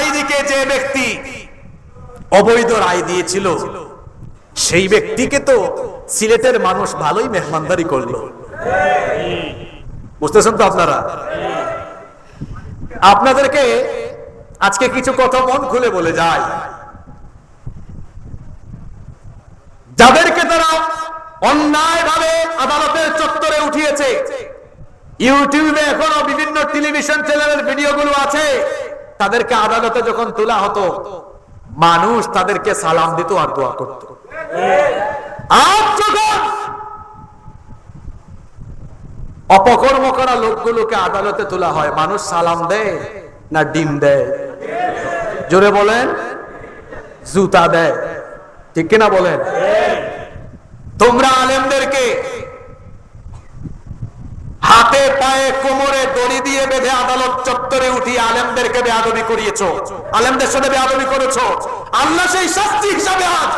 সাইদিকে যে ব্যক্তি অবৈধ রায় দিয়েছিল, সেই ব্যক্তিকে তো সিলেটের মানুষ ভালোই মেহমানদারি করল। বুঝতেছেন তো আপনারা? আপনাদেরকে আজকে কিছু কথা মন খুলে বলে যায় যাদেরকে তারা অন্যায় ভাবে আদালতের চত্বরে উঠিয়েছে, ইউটিউবে এখনও বিভিন্ন টেলিভিশন চ্যানেলের ভিডিওগুলো আছে। তাদেরকে আদালতে যখন তোলা হতো, মানুষ তাদেরকে সালাম দিত আর দোয়া করত। অপকর্ম করা লোকগুলোকে আদালতে তোলা হয়। মানুষ সালাম দেয় না ডিম দেয়? জোরে বলেন, জুতা দেয়। ঠিক কিনা বলেন? তোমরা আলেমদেরকে হাতে পায়ে কোমরে দড়ি দিয়ে বেঁধে আদালত চত্বরে উঠিয়ে আলেমদেরকে বেয়াদবি করিয়েছো। আলেমদের সাথে বেয়াদবি করেছ। আল্লাহ সেই শাস্তি হিসাবে আজ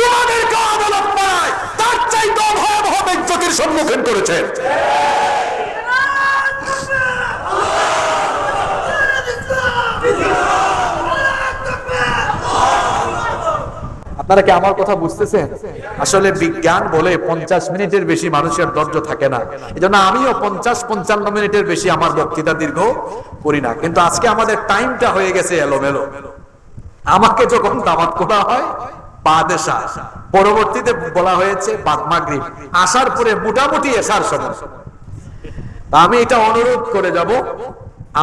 তোমাদেরকে আদালত পায় তার চাইতে ভয়াবহ বেজ্জতির সম্মুখীন করেছেন আপনারা কি আমার কথা বুঝতেছেন? আসলে বিজ্ঞান বলে পঞ্চাশ মিনিটের বেশি মানুষের ধৈর্য থাকে না। এই জন্য আমিও পঞ্চাশ পঞ্চান্ন মিনিটের বেশি আমার বক্তৃতা দীর্ঘ করি না। কিন্তু আজকে আমাদের টাইমটা হয়ে গেছে এলোমেলো। আমাকে যখন দাওয়াত করা হয় পরবর্তীতে বলা হয়েছে আসার পরে মোটামুটি এসার সময়। আমি এটা অনুরোধ করে যাব,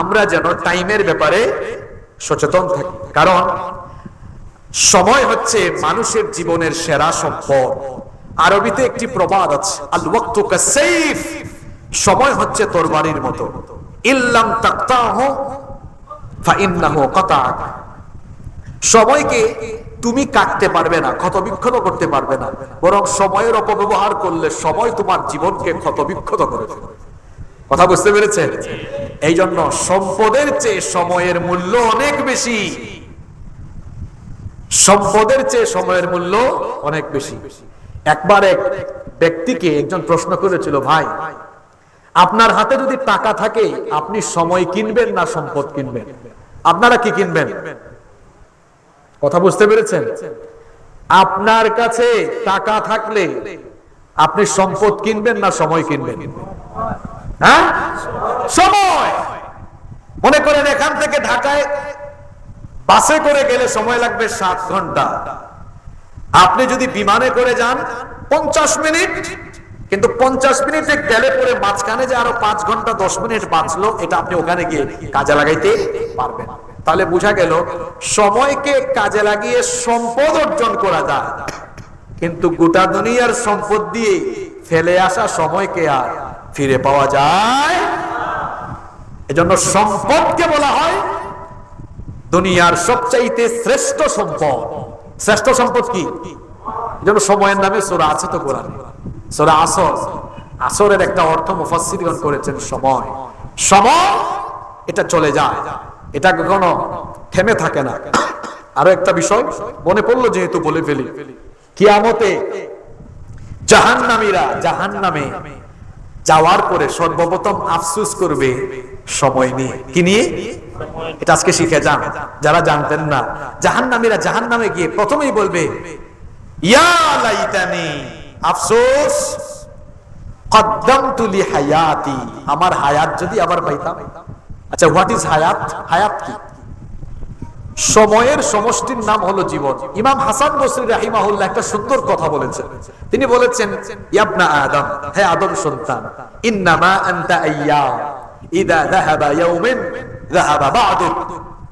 আমরা যেন টাইমের ব্যাপারে সচেতন থাকি। কারণ সময় হচ্ছে মানুষের জীবনের সেরা সম্পদ। আরবিতে একটি প্রবাদ আছে আল কাসসাইফ সময় হচ্ছে তরবারির মতো। ইল্লাম সময়কে তুমি কাটতে পারবে না, ক্ষতবিক্ষত করতে পারবে না। বরং সময়ের অপব্যবহার করলে সময় তোমার জীবনকে ক্ষতবিক্ষত করে কথা বুঝতে পেরেছেন? এই জন্য সম্পদের চেয়ে সময়ের মূল্য অনেক বেশি। সম্পদের চেয়ে সময়ের মূল্য অনেক বেশি। একবার এক ব্যক্তিকে একজন প্রশ্ন করেছিল, ভাই, আপনার হাতে যদি টাকা থাকে, আপনি সময় কিনবেন না সম্পদ কিনবেন? আপনারা কি কিনবেন? কথা বুঝতে পেরেছেন? আপনার কাছে টাকা থাকলে আপনি সম্পদ কিনবেন না সময় কিনবেন? হ্যাঁ? সময়! মনে করেন এখান থেকে ঢাকায় বাসে করে গেলে সময় লাগবে সাত ঘণ্টা। আপনি যদি বিমানে করে যান, পঞ্চাশ মিনিট। কিন্তু পঞ্চাশ মিনিটে গেলে পরে মাঝখানে যে আরও পাঁচ ঘণ্টা, দশ মিনিট বাঁচলো, এটা আপনি ওখানে গিয়ে কাজে লাগাইতে পারবেন। তাহলে বোঝা গেল, সময়কে কাজে লাগিয়ে সম্পদ অর্জন করা যায়। কিন্তু গোটা দুনিয়ার সম্পদ দিয়ে ফেলে আসা সময়কে আর ফিরে পাওয়া যায় এজন্য সম্পদকে বলা হয় দুনিয়ার সবচাইতে শ্রেষ্ঠ সম্পদ। শ্রেষ্ঠ সম্পদ কি? যেন সময়ের নামে সোরা আছে তো কোরআনে। সোরা আসর। আসরের একটা অর্থ মুফাসসিরগণ করেছেন সময়। সময় এটা চলে যায়। এটা কখনো থেমে থাকে না। আরও একটা বিষয় মনে পড়ল যেহেতু বলে ফেলি। কিয়ামতে জাহান্নামীরা জাহান্নামে যাওয়ার পরে সর্বপ্রথম আফসুস করবে সময় নিয়ে কি নিয়ে? এটা আজকে শিখে যান। যারা জানতেন না। জাহান্নামীরা জাহান্নামে গিয়ে প্রথমেই বলবে আফসোস আমার হায়াত যদি আবার পাইতাম। আচ্ছা হোয়াট ইজ হায়াত? হায়াত কি? সময়ের সমষ্টির নাম হলো জীবন। ইমাম হাসান বসরি রাহিমাহুল্লাহ একটা সুন্দর কথা বলেছেন। তিনি বলেছেন ইয়াবনা আদম, হে আদম সন্তান, ইন্নামা আনতা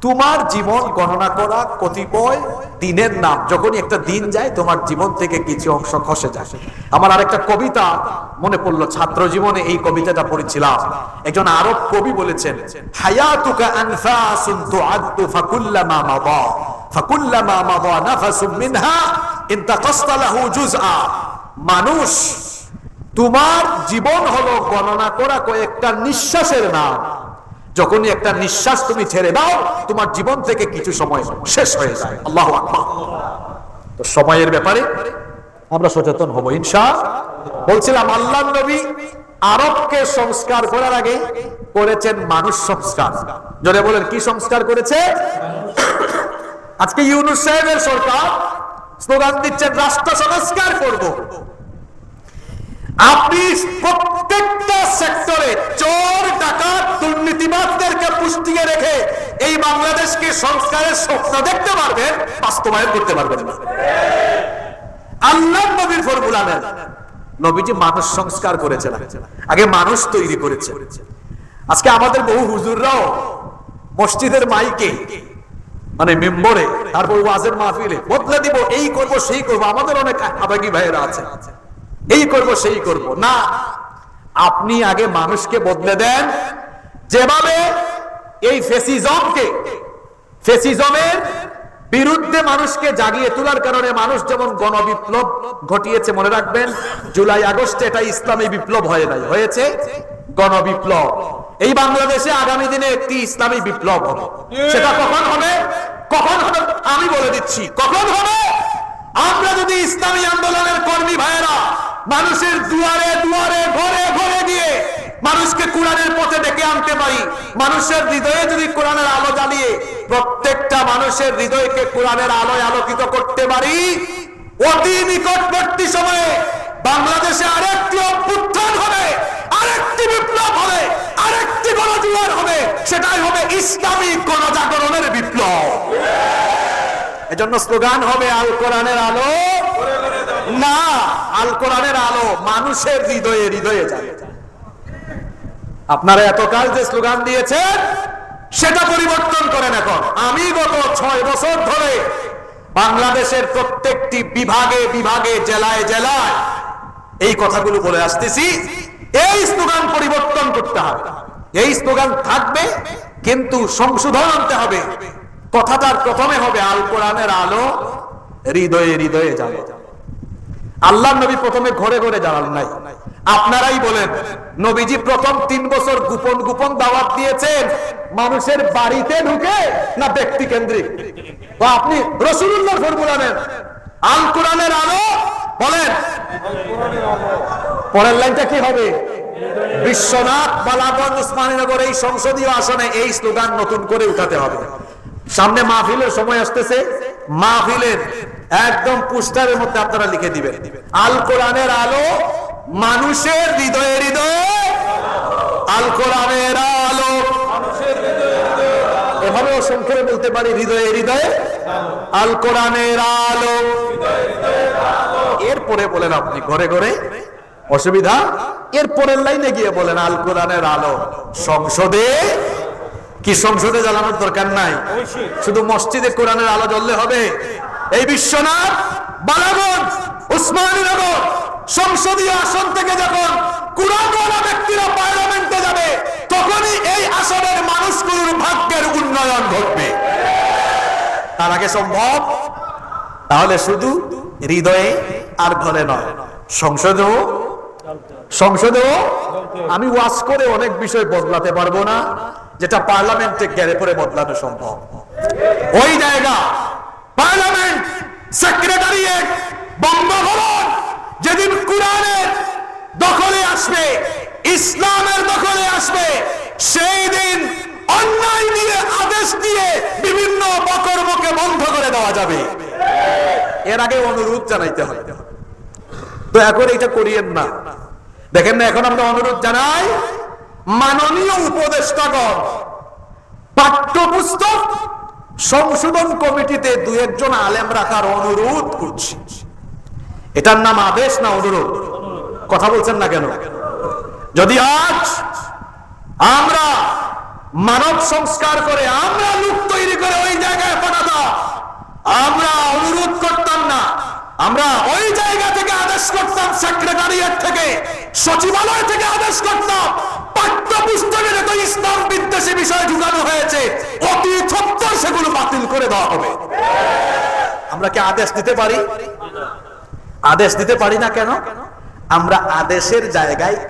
তোমার জীবন গণনা করা কতিপয় দিনের নাম। যখনই একটা দিন যায়, তোমার জীবন থেকে কিছু অংশ খসে যায়। আমার আরেকটা কবিতা মনে পড়ল। ছাত্র জীবনে এই কবিতাটা পড়েছিলাম। একজন আরব কবি বলেছেন, হায়াতুকা আনফাসুন তুআদ্দু মানুষ তোমার জীবন হলো গণনা করা কয়েকটা নিঃশ্বাসের নাম। যখনই একটা নিঃশ্বাস তুমি ছেড়ে দাও, তোমার জীবন থেকে কিছু সময় শেষ হয়ে যায়। আল্লাহ তো সময়ের ব্যাপারে আমরা সচেতন হব, ইনশা। বলছিলাম, আল্লাহ নবী আরবকে সংস্কার করার আগে করেছেন মানুষ সংস্কার। যদি বলেন, কি সংস্কার করেছে? আজকে ইউনুস সাহেবের সরকার স্লোগান দিচ্ছেন, রাষ্ট্র সংস্কার করব। আপনি প্রত্যেকটা সেক্টরে চোর, ডাকাত দুর্নীতিবাদদেরকে পুষ্টিয়ে রেখে এই বাংলাদেশকে সংস্কারের স্বপ্ন দেখতে পারবেন, বাস্তবায়ন করতে পারবেন না। আল্লাহ নবীর ফর্মুলা নেন। নবীজি মানুষ সংস্কার করেছে না আগে মানুষ তৈরি করেছে। আজকে আমাদের বহু হুজুররাও মসজিদের মাইকে মানে মেম্বরে, তারপর ওয়াজের মাহফিলে বদলে দিব, এই করব, সেই করব, আমাদের অনেক আবেগী ভাইয়েরা আছে এই করব, সেই করব। না, আপনি আগে মানুষকে বদলে দেন। যেভাবে এই ফেসিজমকে, ফেসিজমের বিরুদ্ধে মানুষকে জাগিয়ে তোলার কারণে মানুষ যেমন গণবিপ্লব ঘটিয়েছে, মনে রাখবেন, জুলাই, আগস্টে এটা ইসলামী বিপ্লব হয়ে নাই, হয়েছে গণবিপ্লব। এই বাংলাদেশে আগামী দিনে একটি ইসলামী বিপ্লব হবে। সেটা কখন হবে? কখন হবে? আমি বলে দিচ্ছি, কখন হবে? আমরা যদি ইসলামী আন্দোলনের কর্মী ভাইয়েরা মানুষের দুয়ারে দুয়ারে, ঘরে ঘরে গিয়ে মানুষকে কোরআনের পথে ডেকে আনতে পারি। মানুষের হৃদয়ে যদি কোরআনের আলো জ্বালিয়ে প্রত্যেকটা মানুষের হৃদয়কে কোরআনের আলোয় আলোকিত করতে পারি, অতি নিকটবর্তী সময়ে বাংলাদেশে আরেকটি অভ্যুত্থান হবে, আরেকটি বিপ্লব হবে, আরেকটি গণজুয়ার হবে, সেটাই হবে ইসলামী গণজাগরণের বিপ্লব। এজন্য স্লোগান হবে, আল কোরআনের আলো না, আল কোরআনের আলো মানুষের হৃদয়ে হৃদয়ে যায়। আপনারা এতকাল যে স্লোগান দিয়েছেন, সেটা পরিবর্তন করেন এখন। আমি গত ছয় বছর ধরে বাংলাদেশের প্রত্যেকটি বিভাগে বিভাগে, জেলায় জেলায় এই কথাগুলো বলে আসতেছি। এই স্লোগান পরিবর্তন করতে হবে। এই স্লোগান থাকবে, কিন্তু সংশোধন আনতে হবে। কথাটার প্রথমে হবে, আল কোরআনের আলো হৃদয়ে হৃদয়ে যাবে আল্লাহ নবী প্রথমে ঘরে ঘরে জ্বালান নাই। আপনারাই বলেন, নবীজি প্রথম তিন বছর গোপন গোপন দাওয়াত দিয়েছেন, মানুষের বাড়িতে ঢুকে না ব্যক্তি কেন্দ্রিক? তো আপনি রসুল্লাহ ফর্মুলা নেন। আল কোরআনের আলো, বলেন। পরের লাইনটা কি হবে? বিশ্বনাথ, বালাগঞ্জ, উসমানীনগর, এই সংসদীয় আসনে এই স্লোগান নতুন করে উঠাতে হবে। সামনে মাহফিলের সময় আসতেছে। মাহফিলের একদম পোস্টারের মধ্যে আপনারা লিখে দিবেন আল কোরআনের আলো মানুষের হৃদয়ে হৃদয়ে আল কোরআনের আলো এভাবে সংক্ষেপে বলতে পারি হৃদয়ে হৃদয়ে আল কোরআনের আলো। এরপরে বলেন আপনি ঘরে ঘরে অসুবিধা? এর পরের লাইনে গিয়ে বলেন আল কোরআনের আলো সংসদে কি সংসদে জ্বালানোর দরকার নাই? শুধু মসজিদে কোরআনের আলো জ্বললে হবে? এই বিশ্বনাথ বালাগঞ্জ উসমানীনগর সংসদীয় আসন থেকে যখন কোরআনওয়ালা ব্যক্তিরা পার্লামেন্টে যাবে, তখনই এই আসনের মানুষগুলোর ভাগ্যের উন্নয়ন ঘটবে। তার আগে সম্ভব? তাহলে শুধু হৃদয়ে আর ঘরে নয়, সংসদেও সংসদেও আমি ওয়াজ করে অনেক বিষয় বদলাতে পারব না, যেটা পার্লামেন্টে গেলে পরে বদলানো সম্ভব। ওই জায়গা পার্লামেন্ট সেক্রেটারিয়েট বঙ্গভবন, যেদিন কোরআনের দখলে আসবে, ইসলামের দখলে আসবে, সেই দিন অন্যায় দিয়ে আদেশ দিয়ে বিভিন্ন বকর্মকে বন্ধ করে দেওয়া যাবে। এর আগে অনুরোধ জানাইতে হয় তো এখন এটা করিয়েন না। দেখেন না, এখন আমরা অনুরোধ জানাই, মাননীয় উপদেষ্টাগণ, পাঠ্যপুস্তক সংশোধন কমিটিতে দু একজন আলেম রাখার অনুরোধ করছি। এটার নাম আদেশ না অনুরোধ? কথা বলছেন না কেন? যদি আজ আমরা মানব সংস্কার করে আমরা লোক তৈরি করে ওই জায়গায় পাঠাতাম, আমরা অনুরোধ করতাম না, আমরা ওই জায়গা থেকে আদেশ করতাম সেক্রেটারিয়েট থেকে, সচিবালয় থেকে আদেশ করতাম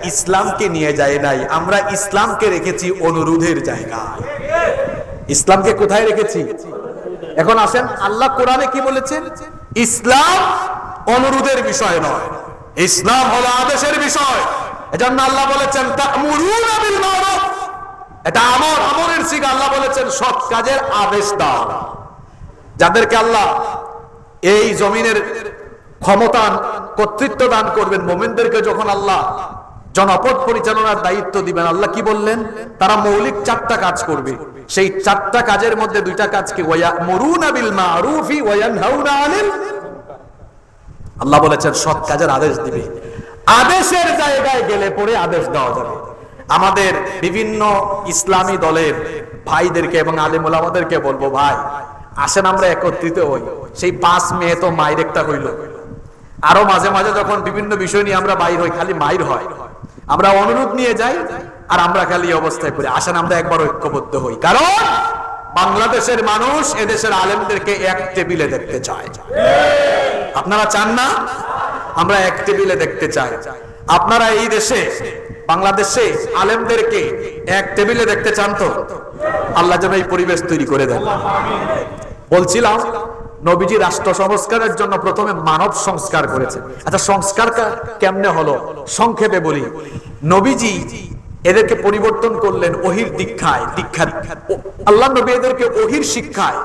ইসলামকে নিয়ে যাই নাই। আমরা ইসলামকে রেখেছি অনুরোধের জায়গায়। ইসলামকে কোথায় রেখেছি? এখন আসেন, আল্লাহ কোরআনে কি বলেছেন? ইসলাম অনুরোধের বিষয় নয়। ইসলাম হলো আদেশের বিষয়। এজন্য আল্লাহ বলেছেন এটা আমর আমরের সিগা আল্লাহ বলেছেন, সৎ কাজের আদেশ দাও। যাদেরকে আল্লাহ এই জমিনের ক্ষমতা কর্তৃত্ব দান করবেন, মোমেনদেরকে যখন আল্লাহ জনপদ পরিচালনার দায়িত্ব দিবেন, আল্লাহ কি বললেন? তারা মৌলিক চারটা কাজ করবে। সেই চারটা কাজের মধ্যে দুইটা ওয়ায়ানহাউনা আনিল আল্লাহ বলেছেন, সৎ কাজের আদেশ দিবে। আদেশের জায়গায় গেলে পরে আদেশ দেওয়া যাবে। আমাদের বিভিন্ন ইসলামী দলের ভাইদেরকে এবং আলিমুল আমাদেরকে বলব, ভাই, আসেন আমরা একত্রিত হই। সেই পাঁচ মে তো মায়ের একটা হইল। আরও মাঝে মাঝে যখন বিভিন্ন বিষয় নিয়ে আমরা বাইর হই, খালি মাইর হয়। আমরা অনুরোধ নিয়ে যাই আর আমরা খালি অবস্থায় পড়ি। আসেন আমরা একবার ঐক্যবদ্ধ হই। কারণ বাংলাদেশের মানুষ এদেশের আলেমদেরকে এক টেবিলে দেখতে চায়। আপনারা চান না? আমরা এক টেবিলে দেখতে চাই। আপনারা এই দেশে, বাংলাদেশে আলেমদেরকে এক টেবিলে দেখতে চান তো? আল্লাহ যেন এই পরিবেশ তৈরি করে দেন। বলছিলাম, নবীজি রাষ্ট্র সংস্কারের জন্য প্রথমে মানব সংস্কার করেছে। আচ্ছা সংস্কার কেমনে হলো? সংক্ষেপে বলি। নবীজি এদেরকে পরিবর্তন করলেন ওহির দীক্ষায় দীক্ষা আল্লাহ নবী এদেরকে ওহির শিক্ষায়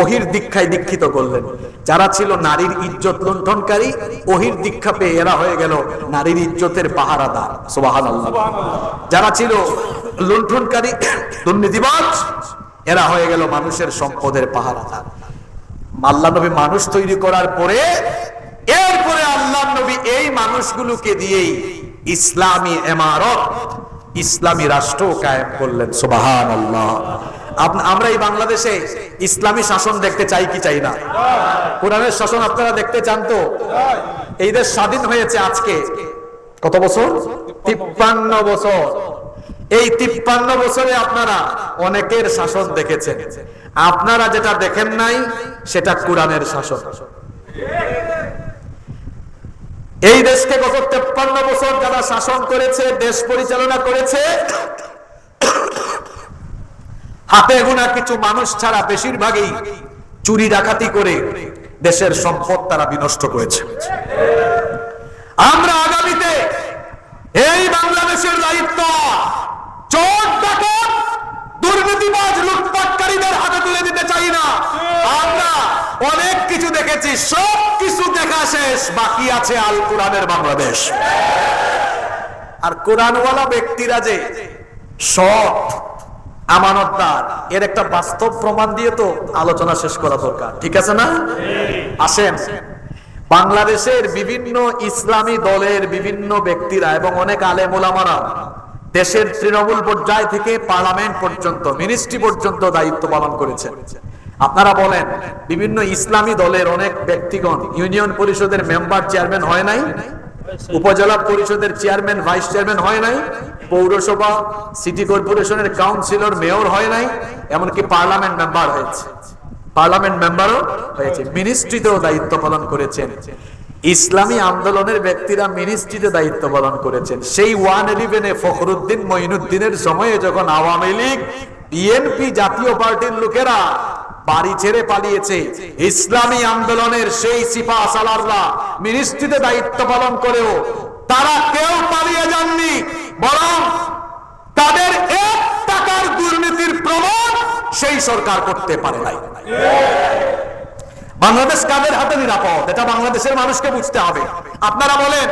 ওহির দীক্ষায় দীক্ষিত করলেন। যারা ছিল নারীর ইজ্জত লুণ্ঠনকারী ওহির দীক্ষা পেয়ে এরা হয়ে গেল নারীর ইজ্জতের পাহারাদার। সুবাহান যারা ছিল লুণ্ঠনকারী দুর্নীতিবাজ এরা হয়ে গেল মানুষের সম্পদের পাহারাদার। আল্লাহ নবী মানুষ তৈরি করার পরে এরপরে আল্লাহ নবী এই মানুষগুলোকে দিয়েই ইসলামী এমারত ইসলামী রাষ্ট্র কায়েম করলেন। সুবাহান আল্লাহ আমরা এই বাংলাদেশে ইসলামী শাসন দেখতে চাই কি চাই না? কোরআনের শাসন আপনারা দেখতে চান তো? এই দেশ স্বাধীন হয়েছে আজকে। কত বছর? তিপ্পান্ন বছর। এই তিপ্পান্ন বছরে আপনারা অনেকের শাসন দেখেছেন। আপনারা যেটা দেখেন নাই, সেটা কোরআনের শাসন। এই দেশকে গত তেপ্পান্ন বছর যারা শাসন করেছে, দেশ পরিচালনা করেছে হাতে গোনা কিছু মানুষ ছাড়া বেশিরভাগই চুরি ডাকাতি করে দেশের সম্পদ তারা বিনষ্ট করেছে। আমরা আগামীতে এই বাংলাদেশের দায়িত্ব, চোর ডাকাত, দুর্নীতিবাজ লুটপাটকারীদের হাতে তুলে দিতে চাই না। আমরা অনেক কিছু দেখেছি, সব কিছু দেখা শেষ, বাকি আছে আল কোরআনের বাংলাদেশ। আর কোরআনওয়ালা ব্যক্তিরা যে সৎ আমানতদার। এর একটা বাস্তব প্রমাণ দিয়ে তো আলোচনা শেষ করা দরকার। ঠিক আছে না? আসেন। বাংলাদেশের বিভিন্ন ইসলামী দলের বিভিন্ন ব্যক্তিরা এবং অনেক আলেম ওলামারা দেশের তৃণমূল পর্যায় থেকে পার্লামেন্ট পর্যন্ত, মিনিস্ট্রি পর্যন্ত দায়িত্ব পালন করেছে আপনারা বলেন, বিভিন্ন ইসলামী দলের অনেক ব্যক্তিগণ, ইউনিয়ন পরিষদের মেম্বার চেয়ারম্যান হয় নাই? উপজেলা পরিষদের চেয়ারম্যান, ভাইস চেয়ারম্যান হয় নাই? পৌরসভা সিটি কর্পোরেশনের কাউন্সিলর মেয়র হয় নাই, এমনকি পার্লামেন্ট মেম্বার হয়েছে। পার্লামেন্ট মেম্বারও হয়েছে। মিনিস্ট্রিতেও দায়িত্ব পালন করেছেন। ইসলামী আন্দোলনের ব্যক্তিরা মিনিস্ট্রিতে দায়িত্ব পালন করেছেন। সেই ওয়ান ইলেভেনে ফখরুদ্দিন মঈনুদ্দিনের সময়ে যখন আওয়ামী লীগ বিএনপি জাতীয় পার্টির লোকেরা বাড়ি ছেড়ে পালিয়েছে, ইসলামী আন্দোলনের সেই সিপা সালাররা মিনিস্ট্রিতে দায়িত্ব পালন করেও তারা কেউ পালিয়ে যাননি। বরং তাদের এক টাকার দুর্নীতির প্রমাণ সেই সরকার করতে পারে নাই। বাংলাদেশ কাদের হাতে নিরাপদ? এটা বাংলাদেশের মানুষকে বুঝতে হবে। আপনারা বলেন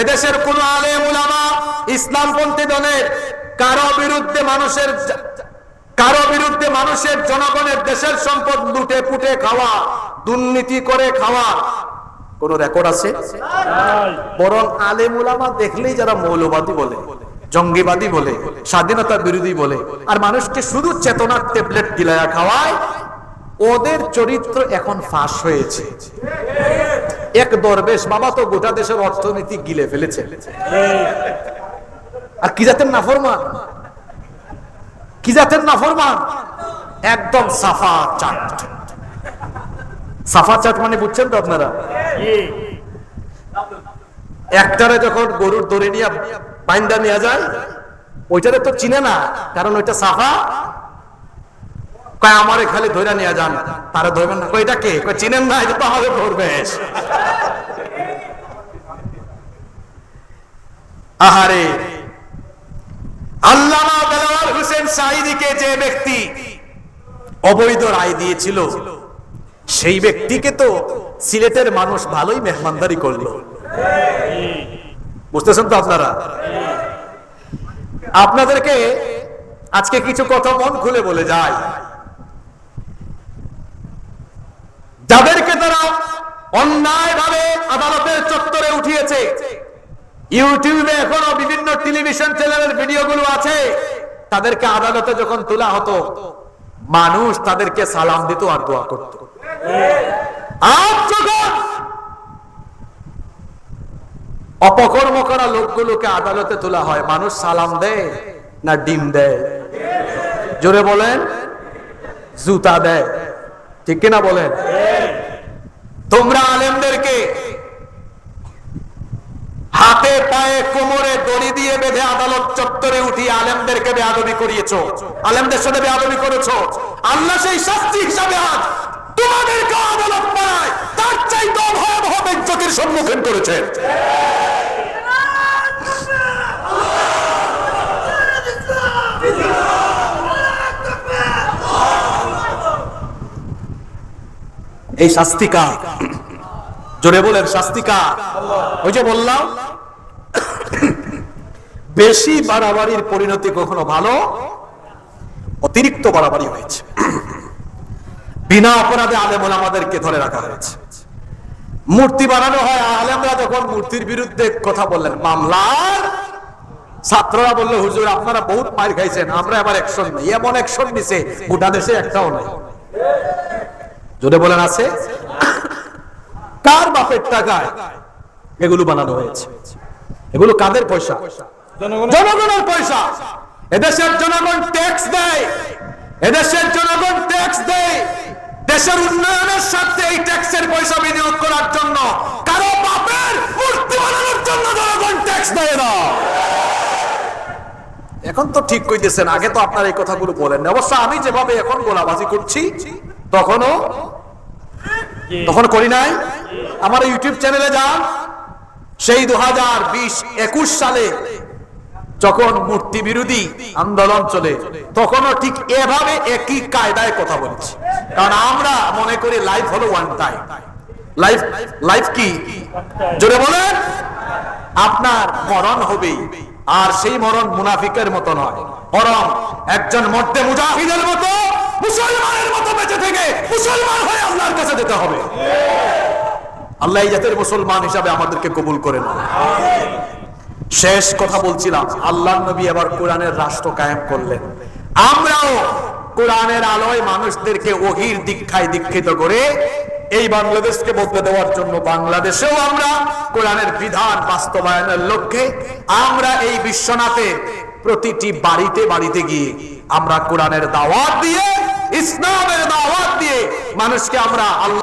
এদেশের কোন আলেম উলামা ইসলামপন্থী দলের কারও বিরুদ্ধে মানুষের কারও বিরুদ্ধে মানুষের জনগণের দেশের সম্পদ লুটে পুটে খাওয়া দুর্নীতি করে খাওয়া কোন রেকর্ড আছে? বরং আলেম উলামা দেখলেই যারা মৌলবাদী বলে। জঙ্গিবাদী বলে স্বাধীনতা বিরোধী বলে আর মানুষকে শুধু চেতনার ট্যাবলেট গিলায়া খাওয়ায় ওদের চরিত্র এখন ফাঁস হয়েছে। এক দরবেশ বাবা তো গোটা দেশের অর্থনীতি গিলে ফেলেছে। আর কি জাতের নাফরমান? কি জাতের নাফরমান? একদম সাফা চাট। সাফা চাট মানে বুঝছেন তো আপনারা? একটারে যখন গরুর দড়ি নিয়ে বাইন্দা নিয়ে যায়। ওইটারে তো চিনে না, কারণ ওইটা সাফা। আমারে খালি ধরে নিয়ে যান, তারা ধরবেন না। কে? চিনেন না, এটা তো আমাদের আহারে হোসেন যে ব্যক্তি অবৈধ রায় দিয়েছিল, সেই ব্যক্তিকে তো সিলেটের মানুষ ভালোই মেহমানদারি করল। বুঝতেছেন তো আপনারা? আপনাদেরকে আজকে কিছু কথা মন খুলে বলে যায় যাদেরকে তারা অন্যায় ভাবে আদালতের চত্বরে উঠিয়েছে, ইউটিউবে এখনও বিভিন্ন টেলিভিশন চ্যানেলের ভিডিওগুলো আছে, তাদেরকে আদালতে যখন তোলা হতো, মানুষ তাদেরকে সালাম দিত আর দোয়া করত। আজ যখন অপকর্ম করা লোকগুলোকে আদালতে তোলা হয়। মানুষ সালাম দেয় না ডিম দেয়? জোরে বলেন, জুতা দেয়। ঠিক কিনা বলেন? তোমরা আলেমদেরকে হাতে পায়ে কোমরে দড়ি দিয়ে বেঁধে আদালত চত্বরে উঠিয়ে আলেমদেরকে বেয়াদবি করিয়েছো। আলেমদের সাথে বেয়াদবি করেছ। আল্লাহ সেই শাস্তি হিসাবে আজ তোমাদেরকে আদালত পায় তার চাইতে ভয়াবহ বেজ্জতির সম্মুখীন করেছে। এই শাস্তিকা। জোরে বলেন, শাস্তিকা। ওই যে বললাম, বেশি বাড়াবাড়ির পরিণতি কখনো ভালো, অতিরিক্ত বাড়াবাড়ি হয়েছে। বিনা অপরাধে আলেম আমাদেরকে ধরে রাখা হয়েছে। মূর্তি বানানো হয়, আলেমরা যখন মূর্তির বিরুদ্ধে কথা বললেন, মামলার ছাত্ররা বলল, হুজুর, আপনারা বহুত মার খাইছেন, আমরা এবার অ্যাকশন নেই। এমন অ্যাকশন নিছে, গোটা দেশে একটাও নাই। জোরে বলেন আছে? কার বাপের টাকায় এগুলো বানানো হয়েছে? এগুলো কাদের পয়সা? জনগণের পয়সা। এদেশের জনগণ ট্যাক্স দেয়। এদেশের জনগণ ট্যাক্স দেয়। দেশের উন্নয়নের স্বার্থে এই ট্যাক্সের পয়সা বিনিয়োগ করার জন্য কারও বাপের মূর্তি বানানোর জন্য জনগণ ট্যাক্স দেয় না। এখন তো ঠিক কইতেছেন আগে তো আপনার এই কথাগুলো বলেন অবশ্য আমি যেভাবে এখন গোলাবাজি করছি তখনও তখন করি নাই? আমার ইউটিউব চ্যানেলে যান। সেই দু হাজার বিশ একুশ সালে যখন মূর্তি বিরোধী আন্দোলন চলে তখনও ঠিক এভাবে একই কায়দায় কথা বলছি। কারণ আমরা মনে করি লাইফ হলো ওয়ান টাইম লাইফ লাইফ কি? জোরে বলেন। আপনার মরণ হবেই। আর সেই মরণ মুনাফিকের মতো নয়। বরং একজন মধ্যে মুজাহিদের মতো মুসলমানের মতো বেঁচে থেকে মুসলমান হয়ে আল্লাহর কাছে যেতে হবে। আল্লাহ এই জাতের মুসলমান হিসাবে আমাদেরকে কবুল করেন শেষ কথা বলছিলাম আল্লাহ নবী এবার কোরআনের রাষ্ট্র কায়েম করলেন। আমরাও কোরআনের আলোয় মানুষদেরকে ওহির দীক্ষায় দীক্ষিত করে এই বাংলাদেশকে বদলে দেওয়ার জন্য বাংলাদেশেও আমরা কোরআনের বিধান বাস্তবায়নের লক্ষ্যে আমরা এই বিশ্বনাথে প্রতিটি বাড়িতে বাড়িতে গিয়ে আমরা কোরআনের দাওয়াত দিয়ে ইসলামের দাওয়াত দিয়ে মানুষকে আমরা আল্লাহ